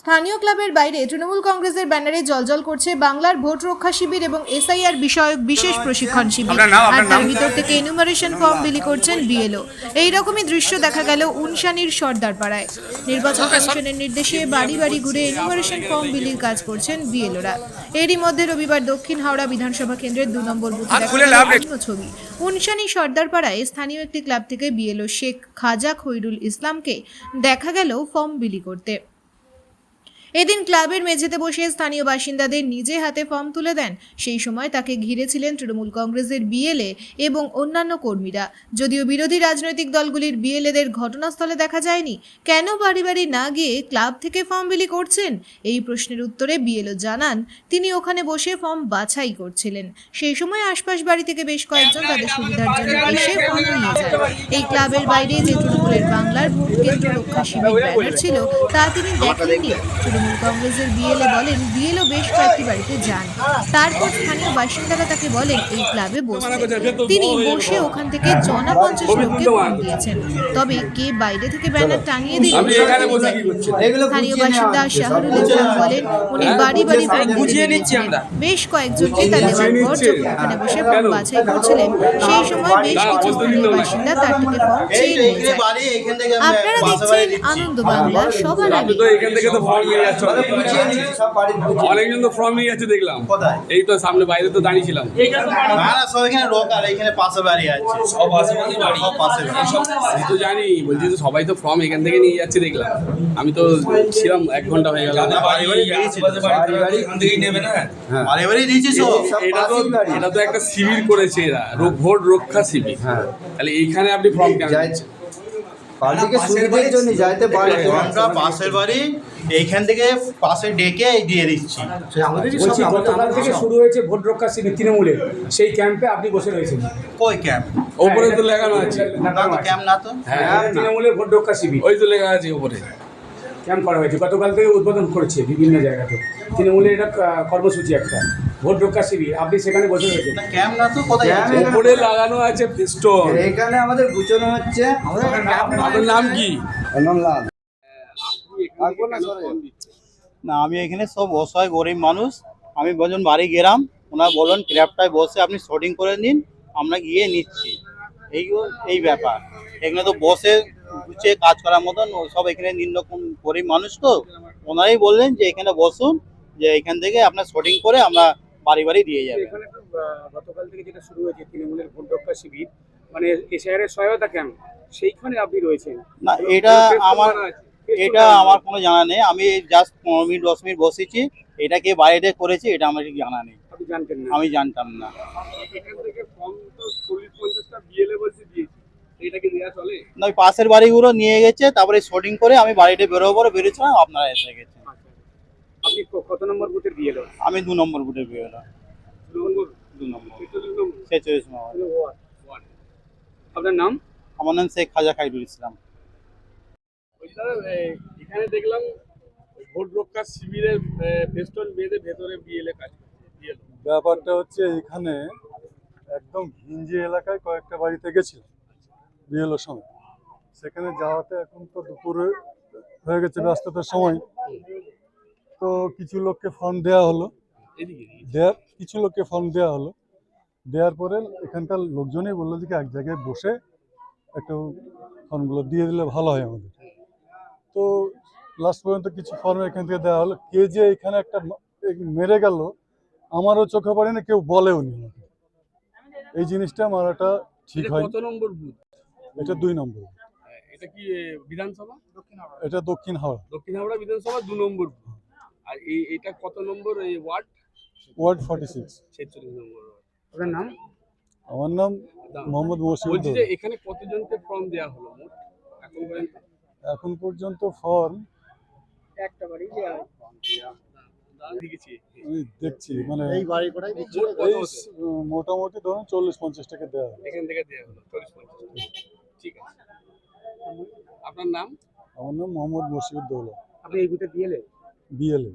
স্থানীয় ক্লাবের বাইরে তৃণমূল কংগ্রেসের ব্যানারে জলজল করছে বাংলার ভোট রক্ষা শিবির এবং এসআইআর বিষয়ক বিশেষ প্রশিক্ষণ শিবির। আর তার ভিতর থেকে এনুমারেশন ফর্ম বিলি করছেন বিএলও এই রকমই দৃশ্য দেখা গেল উনসানির সর্দার পাড়ায় নির্বাচন কমিশনের নির্দেশে বাড়ি বাড়ি ঘুরে এনুমারেশন ফর্ম বিলির কাজ করছেন বিএলওরা এরই মধ্যে রবিবার দক্ষিণ হাওড়া বিধানসভা কেন্দ্রের দু নম্বর বুথে ছবি। উনসানি সর্দার পাড়ায় স্থানীয় একটি ক্লাব থেকে বিএলও শেখ খাজা খৈরুল ইসলামকে দেখা গেল ফর্ম বিলি করতে। এদিন ক্লাবের মেঝেতে বসে স্থানীয় বাসিন্দাদের নিজে হাতে ফর্ম তুলে দেন। সেই সময় তাকে ঘিরেছিলেন তৃণমূল কংগ্রেসের বিএলএ এবং অন্যান্য কর্মীরা। যদিও বিরোধী রাজনৈতিক দলগুলির বিএলএদের ঘটনাস্থলে দেখা যায়নি, কেন বাড়ি বাড়ি না গিয়ে ক্লাব থেকে ফর্ম বিলি করছেন? এই প্রশ্নের উত্তরে বিএলও জানান, তিনি ওখানে বসে ফর্ম বাছাই করছিলেন। সেই সময় আশপাশ বাড়ি থেকে বেশ কয়েকজন তাদের সুবিধার জন্য এসে ফর্ম নিয়ে যায়। এই ক্লাবের বাইরে যে তৃণমূলের বাংলার ভোট কেন্দ্র রক্ষা শিবির ব্যানার ছিল, তা তিনি দেখেননি। তৃণমূল কংগ্রেসের বিএলএ বলেন বিএলও বেশ কয়েকটি বাড়িতে যান। তারপর স্থানীয় বাসিন্দারা তাকে বলেন এই ক্লাবে বসতে। তিনি বসে ওখান থেকে জনা পঞ্চাশ লোককে ফোন দিয়েছেন। তবে কে বাইরে থেকে ব্যানার টাঙিয়ে দিল? আপনি এখানে বসে কি করছেন? স্থানীয় বাসিন্দা শাহরুল ইসলাম বলেন উনি বাড়ি বাড়ি বুঝিয়ে নিচ্ছি আমরা। বেশ কয়েকজনকে তা দেওয়ার পর যখন ওখানে বসে ফর্ম বাছাই করছিলেন। সেই সময় বেশ কিছু স্থানীয় বাসিন্দা তার থেকে ফর্ম চেয়ে নিয়ে যায় আপনারা দেখছেন আনন্দ বাংলা সবার আগে। ফর্ম নিয়ে যাচ্ছ অনেকজন তো ফর্ম নিয়ে যাচ্ছে দেখলাম। এই তো সামনে বাইরে তো দাঁড়িয়েছিলাম। না না সব এখানে লোকাল এখানে পাশে বাড়ি আছে। সব আশেপাশে বাড়ি। সব পাশে বাড়ি। আমি তো জানি বলছি তো সবাই তো ফর্ম এখান থেকে নিয়ে যাচ্ছে দেখলাম। আমি তো ছিলাম এক ঘণ্টা হয়ে গেল। বাড়ি বাড়ি দিয়েছিল হ্যাঁ। বাড়ি বাড়ি দিয়েছে সব। এটা তো একটা শিবির করেছে এরা। ভোট রক্ষা শিবির তাহলে এইখানে আপনি ফর্ম কেন? পাবলিকের সুবিধার জন্য যাইতে পারে। আমরা পাশের বাড়ি এইখান থেকে পাশে ডেকে দিয়ে দিচ্ছি। বলছি গতকাল থেকে শুরু হয়েছে ভোট রক্ষা শিবির তৃণমূলের সেই ক্যাম্পে আপনি বসে রয়েছেন। কই ক্যাম্প ওপরে তো লেখানো আছে। ক্যাম্প না তো হ্যাঁ তৃণমূলের ভোট রক্ষা শিবির। ওই তো লেখা আছে ওপরে। ক্যাম্প করা হয়েছে। গতকাল থেকে উদ্বোধন করেছে বিভিন্ন জায়গাতে। তৃণমূলের এটা কর্মসূচি একটা। ভোট রক্ষা শিবির। আপনি সেখানে বসে রয়েছেন। ক্যাম্প না তো কোথায় লাগানো আছে পিস্টন এখানে আমাদের গুছানো হচ্ছে। আমাদের নাম কি? অনলাল না আমি এখানে সব অসহায় গরিব মানুষ। আমি বলছেন বাড়ি গেলাম ওনারা বললেন ক্র্যাপটায় বসে আপনি শর্টিং করে নিন আমরা গিয়ে নিচ্ছি। এই এই ব্যাপার। এখানে তো বসে গুছিয়ে কাজ করার মতন ও সব এখানে নিম্ন গরিব মানুষ তো। ওনারাই বললেন যে এখানে বসুন যে এখান থেকে আপনার শর্টিং করে আমরা বাড়ি বাড়ি দিয়ে যাবে। এখানে গতকাল থেকে যেটা শুরু হয়েছে তৃণমূলের ভোট রক্ষা শিবির মানে এসআইআর এর সহায়তা ক্যাম্প সেইখানে আপনি রয়েছেন। না এটা আমার এটা আমার কোনো জানা নেই। আমি জাস্ট পনেরো মিনিট দশ মিনিট বসেছি। এটা কে বাইরে করেছে এটা আমার জানা নেই। আমি জানতাম না। না ওই পাশের বাড়িগুলো নিয়ে গেছে তারপরে শর্টিং করে আমি বাড়িতে বেরোবো বলে বেরোচ্ছিলাম আপনারা এসে গেছে। আপনি কত নম্বর বুথের এলো আমি দু নম্বর বুটে বেরোলাম দু নম্বর? ছেচল্লিশ নম্বর। আপনার নাম? আমার নাম শেখ খাজা খাইরুল ইসলাম। এখানে দেখলাম ভোট রক্ষা শিবিরের ফেস্টন বেঁধে ভেতরে বিএলএ কাজ ব্যাপারটা হচ্ছে এখানে একদম ঘিঞ্জি এলাকায় কয়েকটা বাড়িতে গেছিলাম বিয়েলো সময়। সেখানে যাওয়াতে এখন তো দুপুরে হয়ে গেছে ব্যস্ততার সময়। তো কিছু লোককে ফর্ম দেওয়া হলো। দেওয়ার কিছু লোককে ফর্ম দেওয়া হলো। দেওয়ার পরে এখানকার লোকজনই বলল যে এক জায়গায় বসে একটু ফর্মগুলো দিয়ে দিলে ভালো হয় আমাদের। তো লাস্ট পর্যন্ত কিছু ফর্ম এখান থেকে দেওয়া হলো। কে যে এখানে একটা মেরে গেল আমারও চোখে পড়ে না কেউ বলেও নি এই জিনিসটা আমার একটা ঠিক হয় কত নম্বর বুথ? এটা দুই নম্বর এটা কি বিধানসভা? এটা দক্ষিণ হাওড়া। দক্ষিণ হাওড়া বিধানসভা দু নম্বর আর এই এটা কত নম্বর এই ওয়ার্ড? ওয়ার্ড ফর্টি সিক্স ছেচল্লিশ নম্বর ওয়ার্ড। আপনার নাম? আমার নাম মোহাম্মদ বলছি যে এখানে কতজনকে ফর্ম দেওয়া হলো মোট? এখন পর্যন্ত? এখন পর্যন্ত ফর্ম একটা বাড়ি দেখছি। মানে এই বাড়ি কটাই মোটামুটি ধরুন চল্লিশ পঞ্চাশ টাকা দেওয়া হবে এখান থেকে দেওয়া হলো চল্লিশ পঞ্চাশ ঠিক আছে। আপনার নাম? আমার নাম মোহাম্মদ মসিউদ্দৌলা আপনি এই বুথে বিএলএ? বিএলএ।